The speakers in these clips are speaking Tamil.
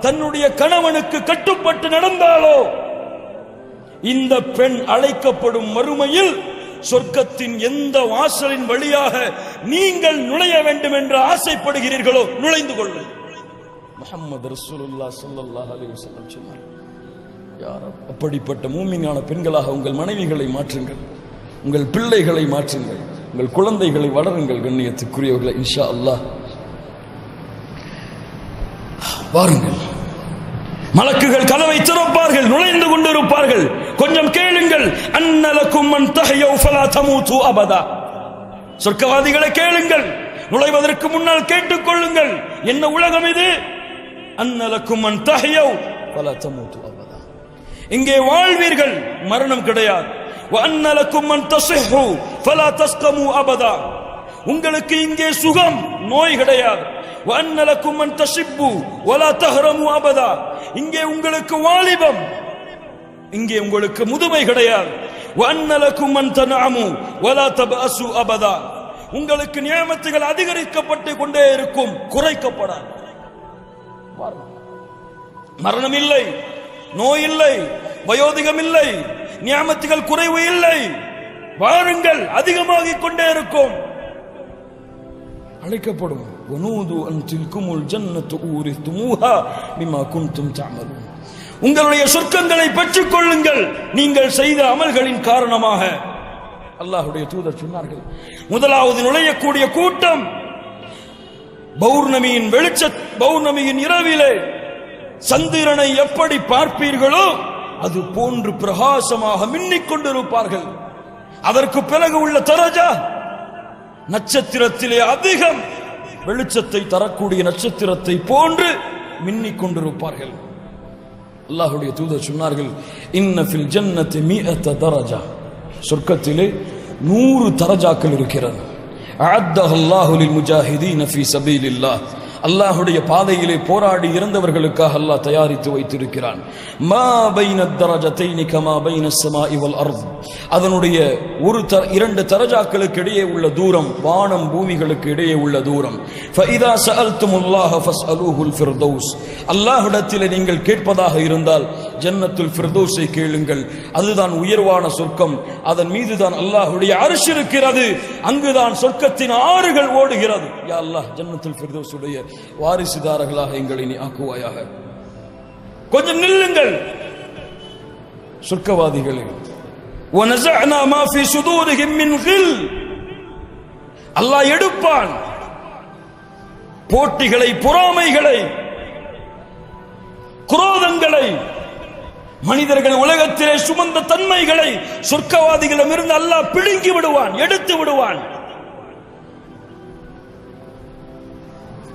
தன்னுடைய கணவனுக்கு கட்டுப்பட்டு நடந்தாலோ? இந்த பெண் அழைக்கப்படும் மறுமையில் சொர்க்கத்தின் எந்த வாசலின் வழியாக நீங்கள் நுழைய வேண்டும் என்று ஆசைப்படுகிறீர்களோ? நுழைந்து கொள்ளுங்கள் முகமது ரசூலுல்லா சல்லல்லாஹ் அலி வசல்லம் சொன்னார் யார் அப்படிப்பட்ட மூமிங்கான பெண்களாக உங்கள் மனைவிகளை மாற்றுங்கள். உங்கள் பிள்ளைகளை மாற்றுங்கள். உங்கள் குழந்தைகளை வளருங்கள் கண்ணியத்துக்குரியவர்களை இன்ஷா அல்லாஹ். வாருங்கள். மலக்குகள் கதவை திறப்பார்கள் நுழைந்து கொண்டிருப்பார்கள். கொஞ்சம் கேளுங்கள். அன்னலக்கும் மன் தஹயௌ ஃபலா தமூது அபதா. சொர்க்கவாதிகளை கேளுங்கள். நுழைவதற்கு முன்னால் கேட்டுக்கொள்ளுங்கள் என்ன உலகம் இது? அன்னலக்கும் மன் தஹயௌ ஃபலா தமூது அபதா. இங்கே வாழ்வீர்கள். மரணம் கிடையாது. அன்னலக்கும் மன் தஸஹு ஃபலா தஸ்கமு அபதா. உங்களுக்கு இங்கே சுகம் நோய் கிடையாது. வன்னலக்கும் மன் தஷிப்பு வலா தஹரமு அபதா இங்கே உங்களுக்கு வாலிபம். இங்கே உங்களுக்கு முதுமை கிடையாது. வன்னலக்கும் மன் தனாமு வலா தபஅசு அபதா உங்களுக்கு நியமத்துகள் அதிகரிக்கப்பட்டு கொண்டே இருக்கும். குறைக்கப்படாது. மரணம் இல்லை நோய் இல்லை வயோதிகம் இல்லை நியமத்துகள் குறைவு இல்லை. வாருங்கள். அதிகமாகிக் கொண்டே இருக்கும். அழைக்கப்படும் வனூது அன் தில்குமுல் ஜன்னத்து ஊரித்துமூஹா பிமா குன்தும் தாமரும் உங்களுடைய சொர்க்கங்களை பெற்றுக் கொள்ளுங்கள் நீங்கள் செய்த அமல்களின் காரணமாக. அல்லாஹுடைய தூதர் சொன்னார்கள். முதலாவது நுழையக்கூடிய கூட்டம் பௌர்ணமியின் வெளிச்ச பௌர்ணமியின் இரவிலே. சந்திரனை எப்படி பார்ப்பீர்களோ அது போன்று பிரகாசமாக மின்னிக் கொண்டிருப்பார்கள். அதற்கு பிறகு உள்ள தரஜா நட்சத்திரத்திலே அதிகம் வெளிச்சத்தை தரக்கூடிய நட்சத்திரத்தை போன்று மின்னிக் கொண்டிருப்பார்கள். அல்லாஹுடைய தூதர் சொன்னார்கள் இன்னஃபில் ஃபில் ஜன்னத்தி மீஅத்த தரஜா. சொர்க்கத்திலே நூறு தரஜாக்கள் இருக்கிறது. அஅத்தஹு முஜாஹிதீன் லில் சபீலில்லாஹ். அல்லாஹுடைய பாதையிலே போராடி இறந்தவர்களுக்காக அல்லாஹ் தயாரித்து வைத்திருக்கிறான். மா பைன தரஜத்தைனி நிகமா பைன ஸமாஇ இவள் அர்த். அதனுடைய ஒரு த இரண்டு தரஜாக்களுக்கு இடையே உள்ள தூரம் வானம் பூமிகளுக்கு இடையே உள்ள தூரம். ஃபஇதா சஅல்துமுல்லாஹ ஃபஸ்அலூஹுல் ஃபிர்தௌஸ். அல்லாஹ்விடத்தில் நீங்கள் கேட்பதாக இருந்தால் ஜன்னத்துல் ஃபிர்தௌஸை கேளுங்கள். அதுதான் உயர்வான சொர்க்கம். அதன் மீதுதான் அல்லாஹ்வுடைய அரசு இருக்கிறது. அங்குதான் சொர்க்கத்தின் ஆறுகள் ஓடுகிறது. யா அல்லாஹ் ஜன்னத்துல் ஃபிர்தௌஸுடைய வாரிசுதாரர்களாக எங்களை நீ ஆக்குவாயாக கொஞ்சம் நில்லுங்கள் சொர்க்கவாதிகளே وَنَزَعْنَا مَا فِي صُدُورِهِمْ مِنْ غِلٍّ அல்லாஹ் எடுப்பான் போட்டிகளை பொறாமைகளை குரோதங்களை மனிதர்கள் உலகத்திலே சுமந்த தன்மைகளை சொர்க்கவாதிகளிடம் இருந்து அல்லாஹ் பிடுங்கி விடுவான் எடுத்து விடுவான்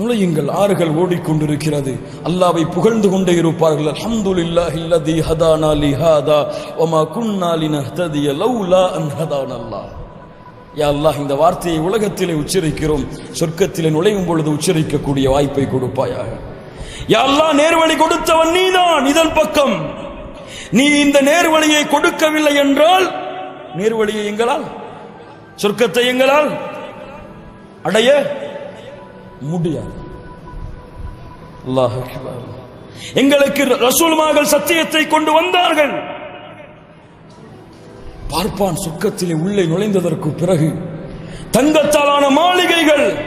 நுழையுங்கள் ஆறுகள் ஓடிக்கொண்டிருக்கிறது. அல்லாவை புகழ்ந்து கொண்டே இருப்பார்கள். அல்ஹம்துலில்லாஹி அல்லதி ஹதானா லிஹாதா ஒமா குன்னா லினஹ்ததிய லவ்லா அன் ஹதானல்லாஹ் யா அல்லாஹ் இந்த வார்த்தையை உலகத்திலே உச்சரிக்கிறோம். சொர்க்கத்திலே நுழையும் பொழுது உச்சரிக்கக்கூடிய வாய்ப்பை கொடுப்பாயாக. யா அல்லாஹ் நேர்வழி கொடுத்தவன் நீதான் இதன் பக்கம். நீ இந்த நேர்வழியை கொடுக்கவில்லை என்றால் நேர்வழியை எங்களால் சொர்க்கத்தை எங்களால் அடைய முடியாது. எங்களுக்கு ரசூல்மார்கள் சத்தியத்தை கொண்டு வந்தார்கள். பார்ப்பான் சொர்க்கத்திலே உள்ளே நுழைந்ததற்கு பிறகு தங்கத்தாலான மாளிகைகள்.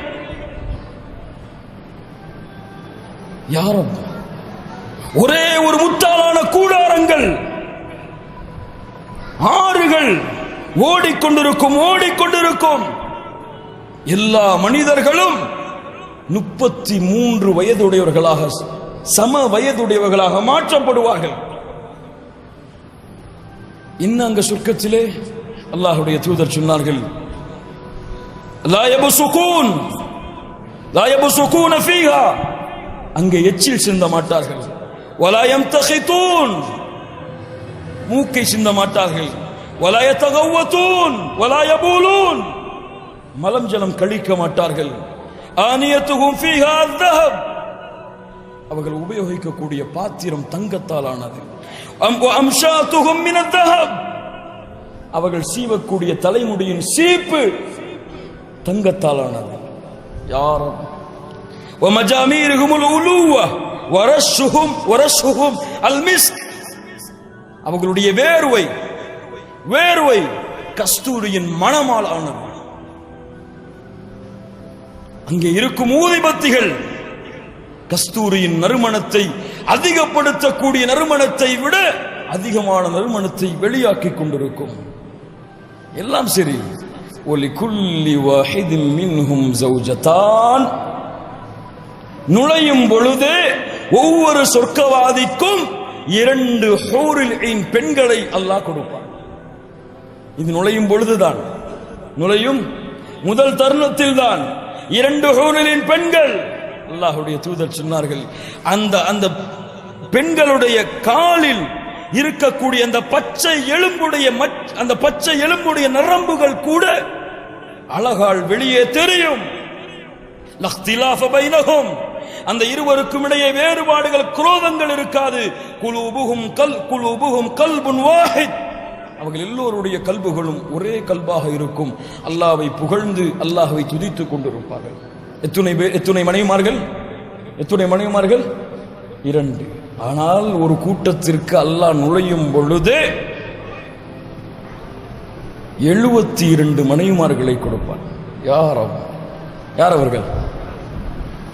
யாரும் ஒரே ஒரு முத்தாலான கூடாரங்கள். ஆறுகள். ஓடிக்கொண்டிருக்கும் ஓடிக்கொண்டிருக்கும். எல்லா மனிதர்களும் முப்பத்தி மூன்று வயதுடையவர்களாக சம வயதுடையவர்களாக மாற்றப்படுவார்கள். இன்னும் அங்க சொர்க்கத்திலே? அல்லாஹுடைய தூதர் சொன்னார்கள் லாயபு சுகூன் லாயபு யபசுகூன ஃபீஹா. அங்கே எச்சில் சிந்த மாட்டார்கள். வலாயம் தகைத்தூன் மூக்கை சிந்த மாட்டார்கள். வலாய தகவத்தூன் வலாய பூலூன் மலம் ஜலம் கழிக்க மாட்டார்கள். ஆனியத்துகும் அவர்கள் உபயோகிக்கக்கூடிய பாத்திரம் தங்கத்தால் ஆனது அவர்கள் சீவக்கூடிய தலைமுடியின் சீப்பு தங்கத்தால் ஆனது யாரும் அவங்களுடைய வேர்வை வேர்வை கஸ்தூரியின் மணமால் ஆனது அங்கே இருக்கும் ஊதிபத்திகள் கஸ்தூரியின் நறுமணத்தை அதிகப்படுத்தக்கூடிய நறுமணத்தை விட அதிகமான நறுமணத்தை வெளியாக்கி கொண்டிருக்கும். எல்லாம் சரி. ஒலி குல்லி வாஹிதின் மின்ஹும் ஜௌஜதான் நுழையும் பொழுது ஒவ்வொரு சொர்க்கவாதிக்கும் இரண்டு ஹூரில் பெண்களை அல்லாஹ் கொடுப்பான். இது நுழையும் பொழுதுதான். நுழையும் முதல் தருணத்தில் தான் இரண்டு ஹூரலின் பெண்கள். அல்லாஹுடைய தூதர் சொன்னார்கள் அந்த அந்த பெண்களுடைய காலில் இருக்கக்கூடிய அந்த பச்சை எலும்புடைய மச்- அந்த பச்சை எலும்புடைய நரம்புகள் கூட அழகால் வெளியே தெரியும். அந்த இருவருக்கும் இடையே வேறுபாடுகள் குரோதங்கள் இருக்காது. குலூபுகும் கல் குலூபுகும் கல்புன் வாஹித். அவர்கள் எல்லோருடைய கல்புகளும் ஒரே கல்பாக இருக்கும். அல்லாவை புகழ்ந்து அல்லாஹ்வை துதித்துக் கொண்டிருப்பார்கள். எத்துணை பேர் எத்துணை மனைவிமார்கள்? எத்துணை மனைவிமார்கள்? இரண்டு. ஆனால் ஒரு கூட்டத்திற்கு அல்லாஹ் நுழையும் பொழுதே எழுபத்தி இரண்டு மனைவிமார்களை கொடுப்பார் யார் யார் அவர்கள்?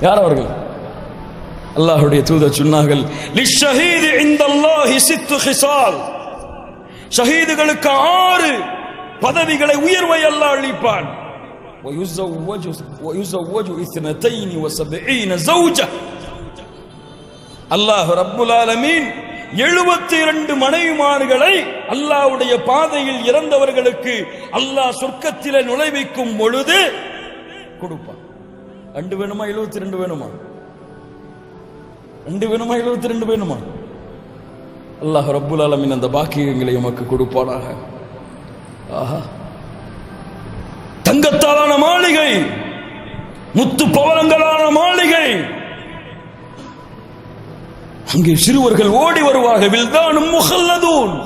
யார் அவர்கள்? அல்லாஹுடைய தூதர் சொன்னார்கள் ஷஹீதுகளுக்கு ஆறு பதவிகளை உயர்வை அல்லாஹ் அளிப்பான் ويزوج ويزوج اثنتين وسبعين زوجة அல்லாஹ் ரப்புல் ஆலமீன் எழுபத்தி இரண்டு மனைவிமார்களை அல்லாஹ்வுடைய பாதையில் இறந்தவர்களுக்கு அல்லாஹ் சொர்க்கத்திலே நுழைவிக்கும் பொழுது கொடுப்பான் ரெண்டு வேணுமா எழுபத்தி ரெண்டு வேணுமா ரெண்டு வேணுமா எழுபத்தி ரெண்டு வேணுமா அல்லாஹ் ரப்புல் அலமின் அந்த பாக்கியங்களை எமக்கு கொடுப்பானாக. ஆஹா. தங்கத்தாலான மாளிகை முத்து பவளங்களான மாளிகை. அங்கே சிறுவர்கள் ஓடி வருவார்கள். வில்தானும் முகல்லதூன்.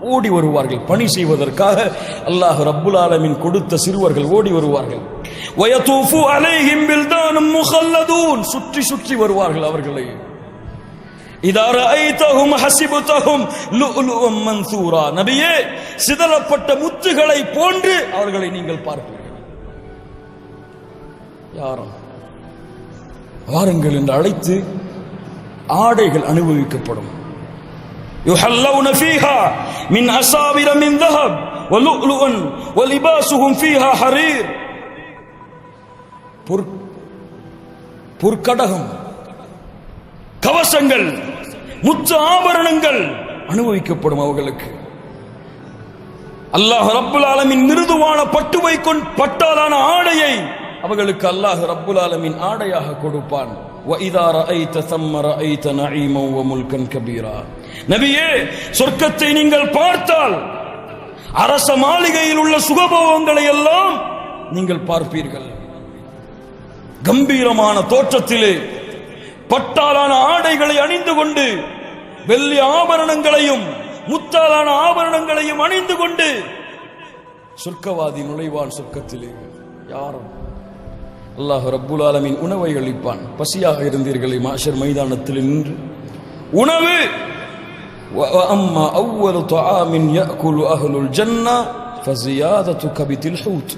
ஓடி வருவார்கள். பணி செய்வதற்காக அல்லாஹ் ரப்புல் ஆலமின் கொடுத்த சிறுவர்கள் ஓடி வருவார்கள். வயதூஃபு அலைஹிம் வில்தானும் முகல்லதூன். சுற்றி சுற்றி வருவார்கள் அவர்களை. நபியே சிதறப்பட்ட முத்துகளை போன்று அவர்களை நீங்கள் பார்ப்பீர்கள் யாரும் வாருங்கள் என்று அழைத்து ஆடைகள் அனுபவிக்கப்படும் يحلون فيها من أساور من ذهب ولؤلؤ ولباسهم فيها حرير பொற்- பொற்கடகம் கவசங்கள் முச்ச ஆபரணங்கள் அனுபவிக்கப்படும் அவர்களுக்கு. அல்லாஹ் ரப்புல் ஆலமின் மிருதுவான பட்டுவை கொண்டு பட்டாலான ஆடையை அவர்களுக்கு அல்லாஹ் ரப்புல் ஆலமின் ஆடையாக கொடுப்பான். வைதார ஐத்த சம்மர ஐத்த நஐமௌவ முல்கன் கபீரா. நபியே சொர்க்கத்தை நீங்கள் பார்த்தால் அரச மாளிகையில் உள்ள சுகபோகங்களை எல்லாம் நீங்கள் பார்ப்பீர்கள். கம்பீரமான தோற்றத்திலே பட்டாலான ஆடைகளை அணிந்து கொண்டு வெள்ளி ஆபரணங்களையும் முத்தாலான ஆபரணங்களையும் அணிந்து கொண்டு சொர்க்கவாதி நுழைவான் சொர்க்கத்திலே. யாரும்? அல்லாஹ் ரப்புல் ஆலமின் உணவை அளிப்பான். பசியாக இருந்தீர்களே மாஷர் மைதானத்தில் நின்று. உணவு! அம்மா அவ்வளவு தாமின் யக்குல் அஹலுல் ஜன்னா ஃபசியாதத்து கபித்தில் ஹூத்.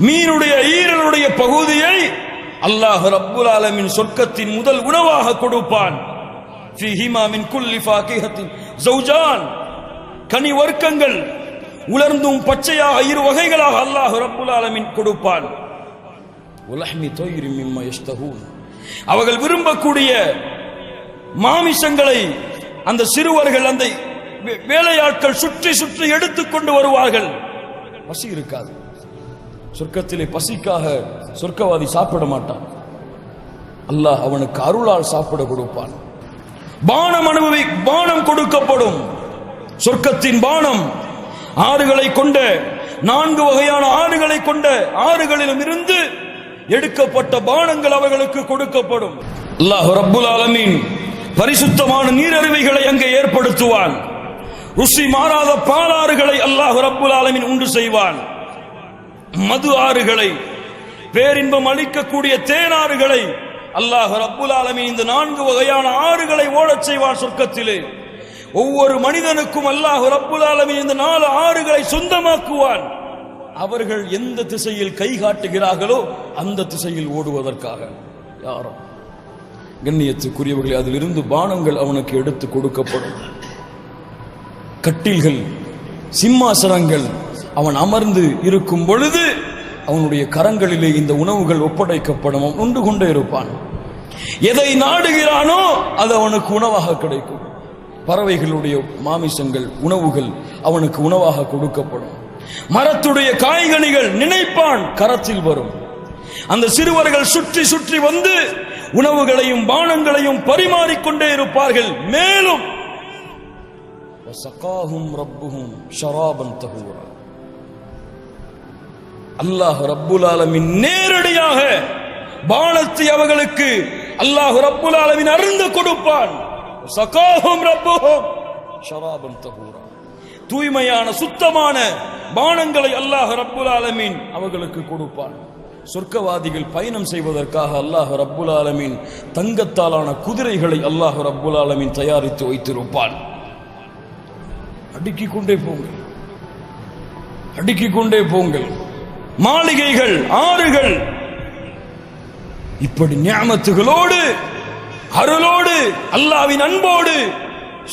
மீனுடைய ஈரனுடைய பகுதியை அல்லாஹ் ரப்புல் ஆலமின் சொர்க்கத்தின் முதல் உணவாக கொடுப்பான். ஃபீஹிமா மின் குல்லி ஃபாகிஹத்தின் ஜௌஜான் கனி வர்க்கங்கள் உலர்ந்தும் பச்சையாக இரு வகைகளாக அல்லாஹ் ரப்புல் ஆலமின் கொடுப்பான். உலஹ்மி தொயிரி மிம்ம யஷ்தஹூன். அவர்கள் விரும்பக்கூடிய மாமிசங்களை அந்த சிறுவர்கள் அந்த வே- வேலையாட்கள் சுற்றி சுற்றி எடுத்துக்கொண்டு வருவார்கள். பசி இருக்காது. சொர்க்கத்திலே பசிக்காக சொர்க்கவாதி சாப்பிட மாட்டான். அல்லாஹ் அவனுக்கு அருளால் சாப்பிட கொடுப்பான். பானம் அனுபவி பானம் கொடுக்கப்படும். சொர்க்கத்தின் பானம். ஆறுகளை கொண்ட நான்கு வகையான ஆறுகளை கொண்ட ஆறுகளிலும் இருந்து எடுக்கப்பட்ட பானங்கள் அவர்களுக்கு கொடுக்கப்படும். அல்லாஹ் ரப்புல் ஆலமீன் பரிசுத்தமான நீரருவிகளை அங்கே ஏற்படுத்துவான். ருசி மாறாத பாலாறுகளை அல்லாஹ் ரப்புல் ஆலமின் உண்டு செய்வான். மது ஆறுகளை பேரின்பம் அளிக்கக்கூடிய தேனாறுகளை அல்லாஹ் ரப்புல் ஆலமி இந்த நான்கு வகையான ஆறுகளை ஓடச் செய்வான் சொர்க்கத்திலே. ஒவ்வொரு மனிதனுக்கும் அல்லாஹ் ரப்புல் ஆலமி இந்த நாலு ஆறுகளை சொந்தமாக்குவான். அவர்கள் எந்த திசையில் கை காட்டுகிறார்களோ அந்த திசையில் ஓடுவதற்காக. யாரோ கண்ணியத்துக்குரியவர்களே அதிலிருந்து பானங்கள் அவனுக்கு எடுத்து கொடுக்கப்படும். கட்டில்கள் சிம்மாசனங்கள் அவன் அமர்ந்து இருக்கும் பொழுது அவனுடைய கரங்களிலே இந்த உணவுகள் ஒப்படைக்கப்படும். அவன் உண்டு கொண்டே இருப்பான். எதை நாடுகிறானோ அது அவனுக்கு உணவாக கிடைக்கும். பறவைகளுடைய மாமிசங்கள் உணவுகள் அவனுக்கு உணவாக கொடுக்கப்படும். மரத்துடைய காய்கனிகள் நினைப்பான் கரத்தில் வரும். அந்த சிறுவர்கள் சுற்றி சுற்றி வந்து உணவுகளையும் பானங்களையும் பரிமாறிக்கொண்டே இருப்பார்கள். மேலும் அல்லாஹ் ரப்புல் ஆலமின் நேரடியாக பானத்தை அவர்களுக்கு அல்லாஹு ரப்புல் அளவின் அருந்து கொடுப்பான். சகாஹும் ரப்புஹும். ஷராபன் தஹூரா தூய்மையான சுத்தமான பானங்களை அல்லாஹ் ரப்புல் ஆலமீன் அவர்களுக்கு கொடுப்பான். சொர்க்கவாதிகள் பயணம் செய்வதற்காக அல்லாஹ் ரப்புல் ஆலமீன் தங்கத்தாலான குதிரைகளை அல்லாஹ் ரப்புல் ஆலமீன் தயாரித்து வைத்திருப்பான். அடுக்கிக் கொண்டே போங்கள். அடுக்கிக் கொண்டே போங்கள். மாளிகைகள் ஆறுகள் இப்படி ஞாமத்துகளோடு அருளோடு அல்லாவின் அன்போடு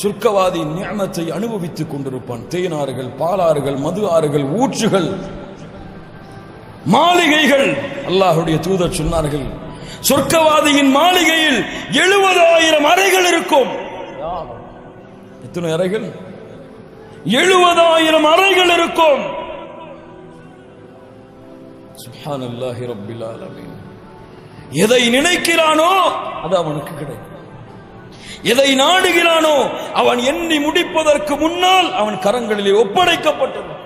சுர்க்கவாதி ஞானத்தை அனுபவித்துக் கொண்டிருப்பான். தேனாறுகள் பாலாறுகள் மது ஆறுகள் ஊற்றுகள் மாளிகைகள். அல்லாஹுடைய தூதர் சொன்னார்கள் சொர்க்கவாதியின் மாளிகையில் எழுபதாயிரம் அறைகள் இருக்கும். எத்தனை அறைகள்? எழுபதாயிரம் அறைகள் இருக்கும். சுப்ஹானல்லாஹி ரப்பில் ஆலமீன். எதை நினைக்கிறானோ அது அவனுக்கு கிடைக்கும். எதை நாடுகிறானோ அவன் எண்ணி முடிப்பதற்கு முன்னால் அவன் கரங்களிலே ஒப்படைக்கப்பட்டது.